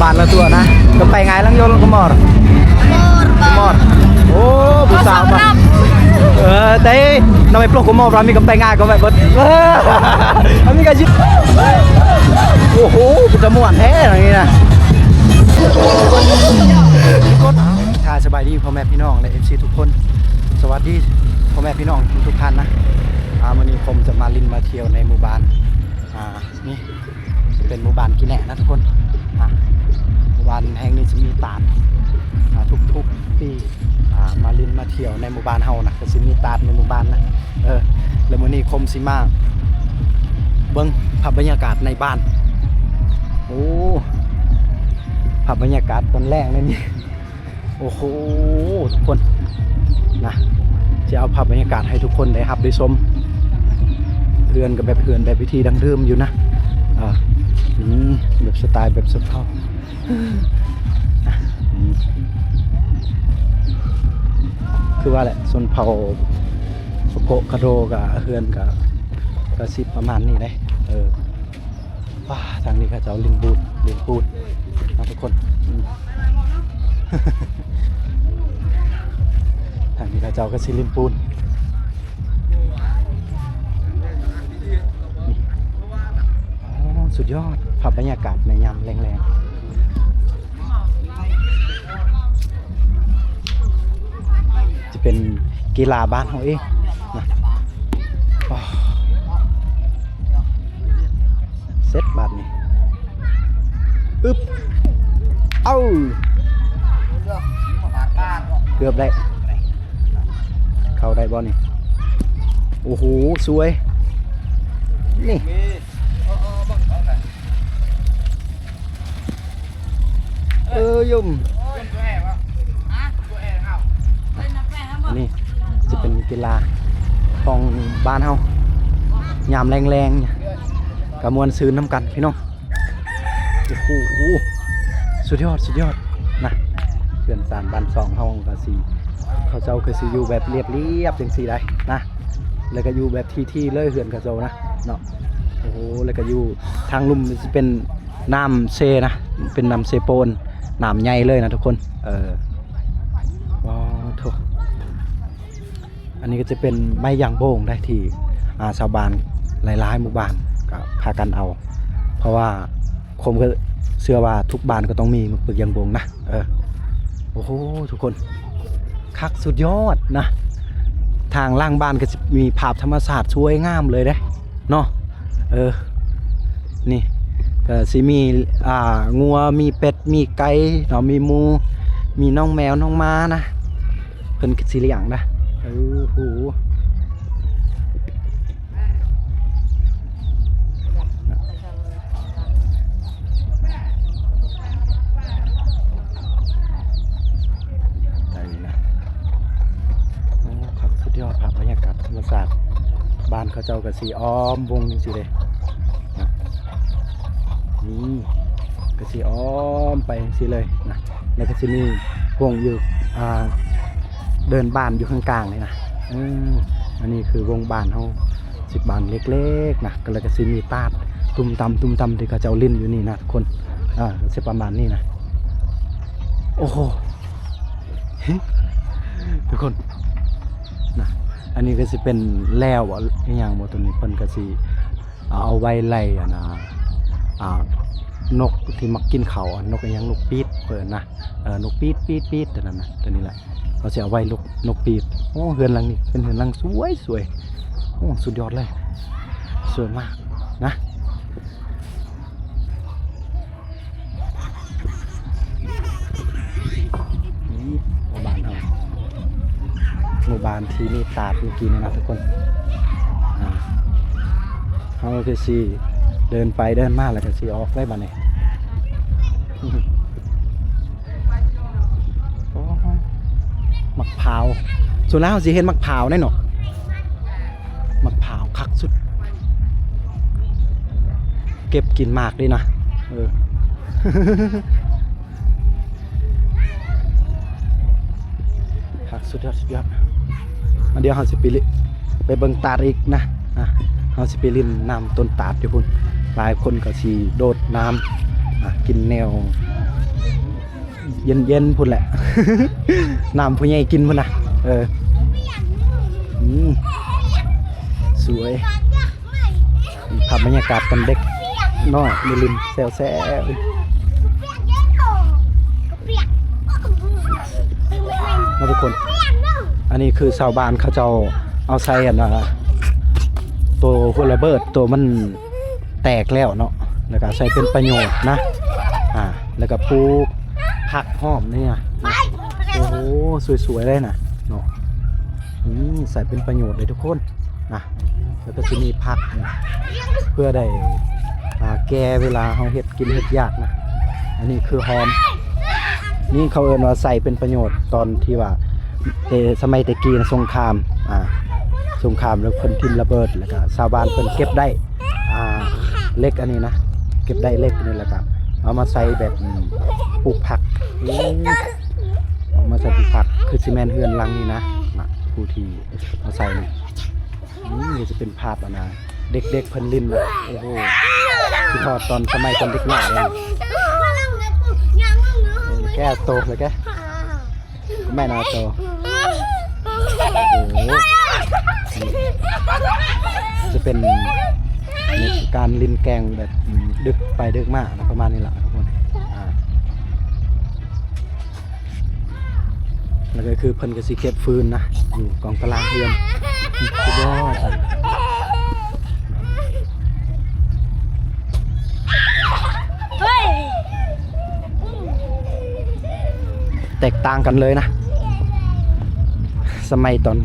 บ้านละตัวนะก็ไปไงลังโยนก็มอด Mor, มอดโอ้ผู้สาวมาเออแต่ทำไมปลุกก็มอดเรามีก็ไปง่ายก็ไปเบิดเอออันนี้ก็ยึดโอ้โหเป็นจม่วนแท้อย่างนี้นะค่ะสบายดีพ่อแม่พี่น้องและเอฟซีทุกคน สวัสดีพ่อแม่พี่น้องทุกๆท่านนะอ่าวันนี้ผมจะมาลินมาเที่ยวในหมู่บ้านอ่านี่เป็นหมู่บ้านกินแหนะนะทุกคนอ่าหมู่บ้านแห่งนี้จะมีตาดอ่าทุกๆปีอ่มาลินมาเที่ยวในหมู่บ้านเฮานะก็จะมีตาดในหมู่บ้านนะเออแล้วมื้อนี้คมสิมาเบิ่งภาพบรรยากาศในบ้านโอ้ภาพบรรยากาศตอนแรกเลยนี่โอ้โหทุกคนนะจะเอาภาพบรรยากาศให้ทุกคนได้รับได้ชมเรือนกับแบบเรือนแบบวิธีดังเดิมอยู่นะอ่า อืมแบบสไตล์แบบสะเพาอะอืมคือว่าแหละส่วนเผาสโกคาโดกับเฮือนกับกระซิบประมาณนี้เลยเออว้าทางนี้เขาจะเอาลิงบูดลิงปูดนะทุกคนทางนี้ก็เจ้าก็ซิลิมปูนอ๋อสุดยอด ภาพบรรยากาศในยามแรงๆจะเป็นกีฬาบ้านเขาเองนะเซตบาทนี่อึ๊บ เอ้า เกือบได้ เข้าได้บอลนี่ โอ้โห สวย นี่ เออยุ่มนนี้จะเป็นกีฬาของบ้านเฮายามแรงๆเนี่ยกระมวลซื้อน้ำกันพี่น้องโอ้โหสุดยอดสุดยอดนะเพื่อนสารบ้านสองเฮาก็สีเขาเจ้าก็สิอยู่แบบเรียบเรียบจังซี่ได้นะแล้วก็อยู่แบบที่ๆเลยเฮือนเขาเจ้านะเนาะโอ้โหแล้วก็อยู่ทางลุ่มสิเป็นน้ำเซนะเป็นน้ำเซโปน น้ำใหญ่เลยนะทุกคน เออว้าวโถอันนี้ก็จะเป็นไม้ยางโบงได้ที่อาชาวบ้านหลายๆหมู่บ้านก็พากันเอา เพราะว่าผมก็เชื่อว่าทุกบ้านก็ต้องมีมึกปึกยางโบงนะเออโอ้โหทุกคนคักสุดยอดนะ ทางล่างบ้านก็จะมีภาพธรรมศาสตร์สวยงามเลยเด้เนาะเออนี่ ก็สิมีอ่างัวมีเป็ดมีไก่เนาะมีหมู มีน้องแมวน้องม้านะเพิ่นสิเลี้ยงนะเออโหใจนะโอ้ครับสุดยอดครับบรรยากาศธรรมศาสตร์บ้านเขาเจ้ากับสีอ้อมวงจังสิเลย นี่กระสีอ้อมไปสิเลยนะแล้วก็จะมีวงอยู่เดินบานอยู่ข้างกลางเลยนะอ,อันนี้คือวงบานเขาสิบบานเล็กๆนะก็เลยก็สิมีตาดตุ้มตำตุ้มตำที่เขาเจ้าลิ้นอยู่นี่นะทุกคนอ่าก็จะประมาณนี้นะโอ้โหทุกคนนะอันนี้ก็สิเป็นแล้วอะอย่างบ่ตัวนี้เพิ่นก็สิเอาไว้ไล่อะนะ นกที่มักกินเขานกอยังนกปีดเพิ่นนะนกปีดปีดปีดตัวนั้นนะตัวนี้แหละเขาสิเอาไว้ลูกนกปีดโอ้เฮือนหลังนี้เป็นเฮือนหลังสวยสวยโอ้สุดยอดเลย สวยมากนะนี่หมู่บ้านเฮาหมู่บ้านที่นี่ตาดเมื่อกี้นี่นะทุกคนอ่าเขาก็สิ เดินไปเดินมาแล้วก็สิออกได้บ้านนี้มักพร้าวส่วนแล้วเราสิเห็นมักพร้าวแน่นอนมักพร้าวคักสุด เก็บกินมากด้วยนะเออคักสุดยอดสุดยอดอันเดี๋ยวเราสิไปลิไปเบิ่งตาอีกนะอะเราสิไปลินน้ำต้นตาดอยู่พุ่น หลายคนก็สิโดดน้ำกินแนว เย็นเย็นพุ่นแหละ น้ำผู้ใหญ่กินพุ่นนะเออสวยภาพบรรยากาศตอนเด็กน้อยมีลิมแซวแซวนะทุกคน อันนี้คือชาวบ้านเขาเจ้าเอาใส่อันนะตัวหัวระเบิดตัวมัน แตกแล้วเนาะแล้วก็ใส่เป็นประโยชน์นะอ่าแล้วก็ปลูกผักหอมเนี่ยโอ้โหสวยๆเลยนะเนาะอืมใส่เป็นประโยชน์เลยทุกคนนะแล้วก็จะมีผักนะเพื่อได้แก้เวลาเราเห็ดกินเห็ดยากนะอันนี้คือหอม นี่เขาเอินว่าใส่เป็นประโยชน์ตอนที่ว่าเอสมัยตะกี้นสงครามอ่าสงครามแล้วเพิ่นทิ้มระเบิดแล้วก็ชาวบ้านเพิ่นเก็บได้อ่า เล็กอันนี้นะ เก็บได้เล็กนี่แหละครับ เอามาใส่แบบปลูกผักเอามาใส่ปลูกผักคือซีเมนเฮือนลังนี่นะนะผู้ที่มาใส่นี่นี่จะเป็นภาพอะนะเด็กๆเพิ่นลินนะโอ้โหที่ทอดตอนสมัยตอนเด็กหน้อยเลยแกโตเลยแกแม่นาโตโอ้โหจะเป็น การลินแกงแบบดึกไปดึกมากนะประมาณนี้แหละทุกคนแล้วก็คือเพิ่นก็สิเก็บฟืนนะอยู่กองตารางเรือนสุดยอดอะแตกต่างกันเลยนะ สมัยตอน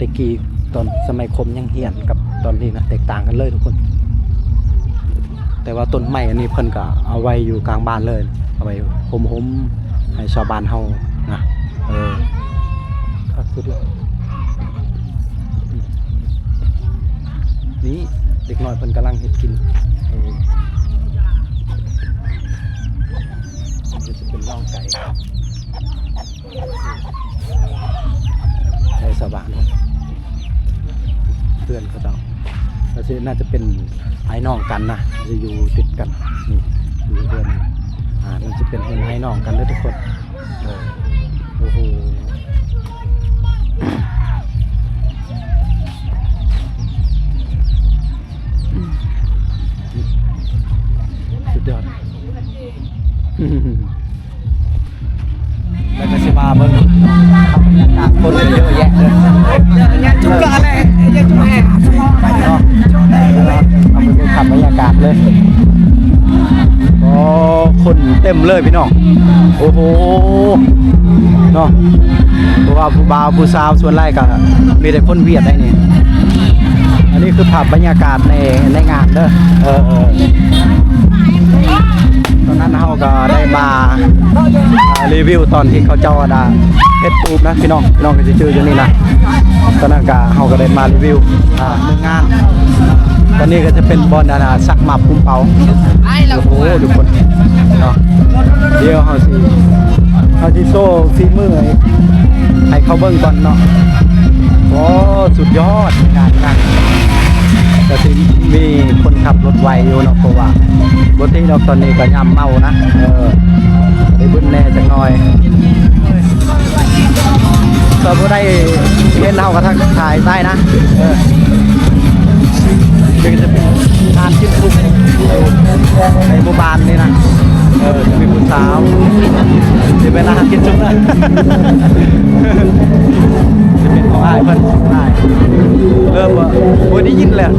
ตะกี้ตอนสมัยคมยังเหียนกับตอนนี้นะแตกต่างกันเลยทุกคน แต่ว่าต้นไม้อันนี้เพิ่นก็เอาไว้อยู่กลางบ้านเลย เอาไว้หมหมๆให้ชาวบ้านเฮานะเออครับสุดยอดนี่เด็กน้อยเพิ่นกำลังเฮ็ดกินเออนี่จะเป็นน่องไก่ในสวรรค์เพื่อนเขา เจ้าแล้วที่น่าจะเป็นไอ้น้องกันนะจะอยู่ติดกันนี่อยู่เพื่อนอ่ามันจะเป็นเพื่อนไอ้น้องกันเลยทุกคน เต็มเลยพี่น้องโอ้โหเนาะเพราะว่าผู้บ่าวผู้สาวส่วนไร่ก็มีแต่คนเวียดได้นี่อันนี้คือภาพบรรยากาศในในงานเด้อเออเออตอนนั้นเราก็ได้มารีวิวตอนที่เขาเจ้าดาเพชรตูนะพี่น้องพี่น้องก็จะชื่ออยู่นี่นะตอนนั้นก็เราก็ได้มารีวิวหนึ่งงาน ตอนนี้ก็จะเป็นบอลนานาสักหมับคุ้มเปาโอ้โหทุกคนเนาะเดี๋ยวเขาสิเขาสิโซ่ฝีมือให้ให้เขาเบิ่งก่อนเนาะโอ้สุดยอดงานงานแต่ที่มีคนขับรถไวอยู่เนาะเพราะว่าบที่เราตอนนี้ก็ยำเมานะเออได้บึ้นแน่จังหน่อยตอนบ่ได้เห็นเฮาก็ทักทายได้นะเออ เดี๋ยวจะเป็นทานจิ้มซุปในหมู่บ้านนี่นะเออจะมีผู้สาวจะเป็นอาหารกินซุปนะจะเป็นของอ้ายเพิ่นอ้ายเริ่มว่าโอ้ยได้ยินแล้ว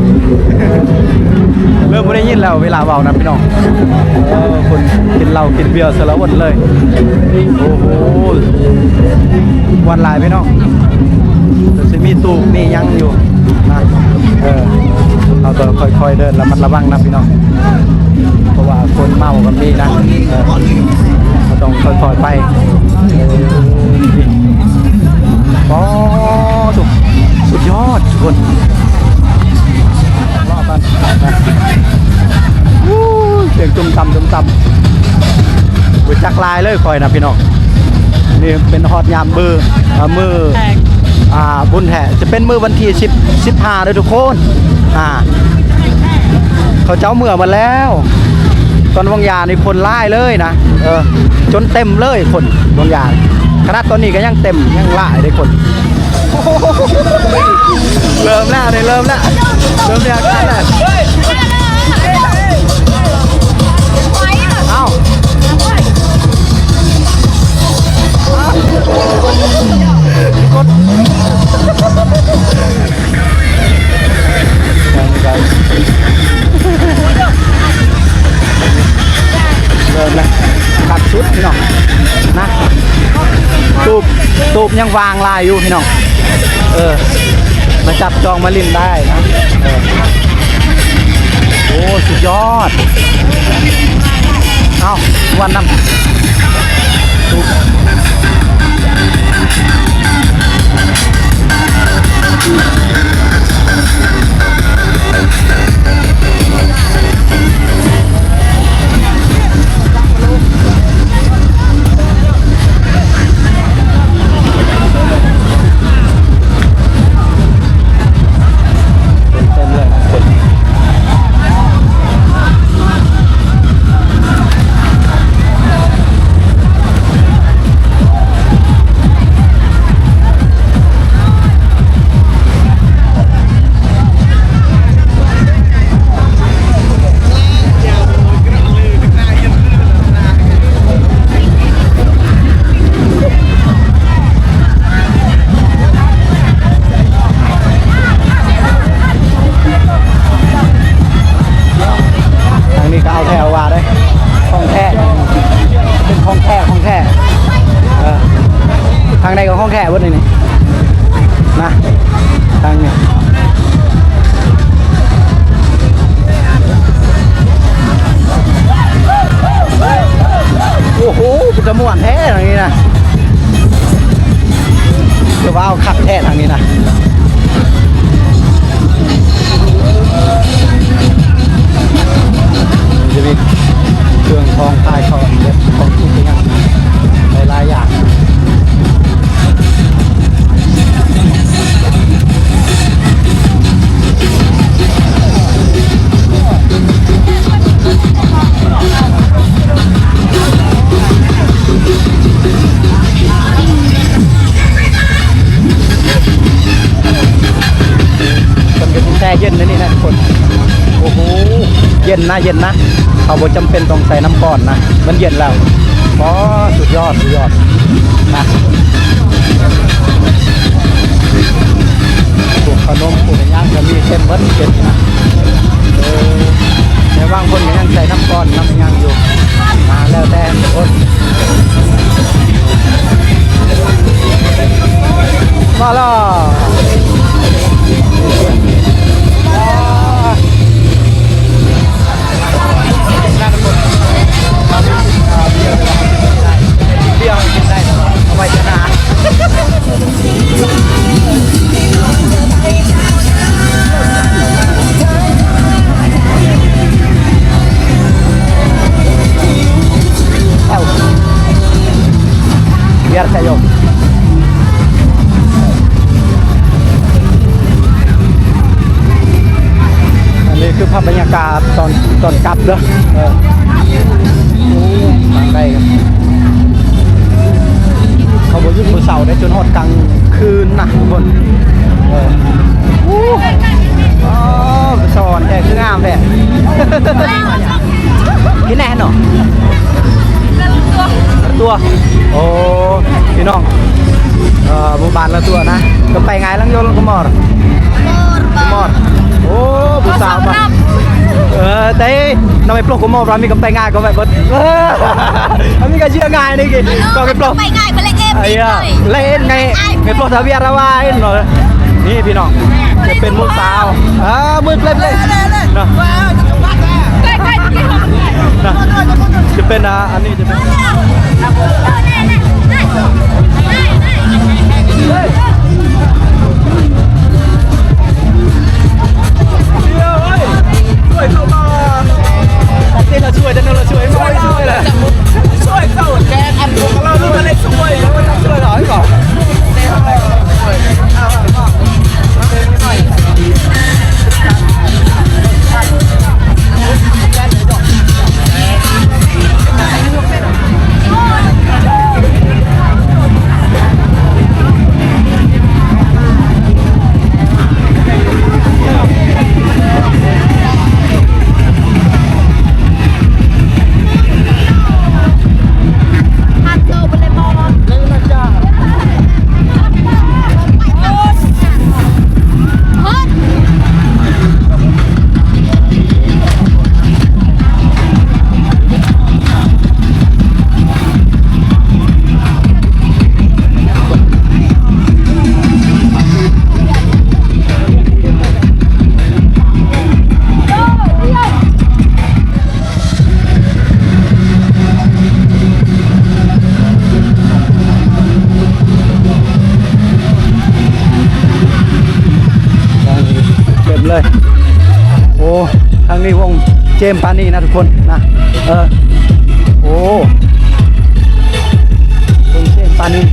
เริ่มไม่ได้ยินแล้วเวลาเบานะพี่น้องเออคนกินเหล้ากินเบียร์สารวัตรเลยโอ้โหวันลายพี่น้องจะมีตูกมียังอยู่นะเออ เราต้องค่อยๆเดินระมัดระวังนะพี่น้องเพราะว่าคนเมากันมีนะเออเราต้องค่อยๆไปเออโอ้สุดสุดยอดทุกคนรอบกันนะวู้เสียงจุ่มต่ำจุ่มต่ำบุจักลายเลยคอยนะพี่น้องนี่เป็นฮอตยามมืออ่ามืออ่าบุญแห่จะเป็นมือวันที่สิบสิบห้าเลยทุกคน อ่า เขาเจ้าเมื่อมาแล้ว ตอนวังยาในคนไล่เลยนะเออ จนเต็มเลยคนวังยาขนาดตอนนี้ก็ยังเต็มยังหลายเลยคน เริ่มแล้วเนี่ยเริ่มแล้วเริ่มแล้ว ยังวางลายอยู่พี่น้อง เออ มาจับจองมาลิ้นได้นะเออโอ้ สุดยอด เอาวันน้ำ คน โอ้โห เย็นนะเย็นนะเขาบ่จำเป็นต้องใส่น้ำก้อนนะ มันเย็นแล้วอ๋อสุดยอด สุดยอดนะพวกขนมพวกย่างก็มีเช่นวัดเจ็ดนะเออแต่างคนก็ยังใส่น้ำก้อนน้ำย่างอยู่มาแล้วแต่ทุกคนมาแล้ว นนี้คือภาพบรรยากาศตอนตอนกลับเด้อเออโอ้ทางได้ครับเขาบอกยุดมือเสาได้จนหอดกลางคืนนะทุกคนเอออู้อ๋อสอนแต่คืองามแท้กินแน่เนาะตัวโอ้พี่น้องเอ่อหมู่บ้านละตัวนะก็ไปไงลังโยนก็มอดก็มอด โอ้ผู้สาวมาเออแต่น้องไปปลุกก็มอดเรามีก็ไปง่ายก็แบบเอออันนี้ก็เชื่อง่ายนี่กิก็ไปปลุกไปง่ายไปเลยเกมไอ้นี้อะเลยเล่นไงไงโปรทาเวียระวายเนาะนี่พี่น้องจะเป็นมุกสาวอ่ามืดเล่นเล่นเนาะใกล้ใกล้ที่ห้องนะจะเป็นอะอันนี้จะเป็น นี้วงเจมปานี่นะทุกคนนะเออโอ้วงเจมปานี่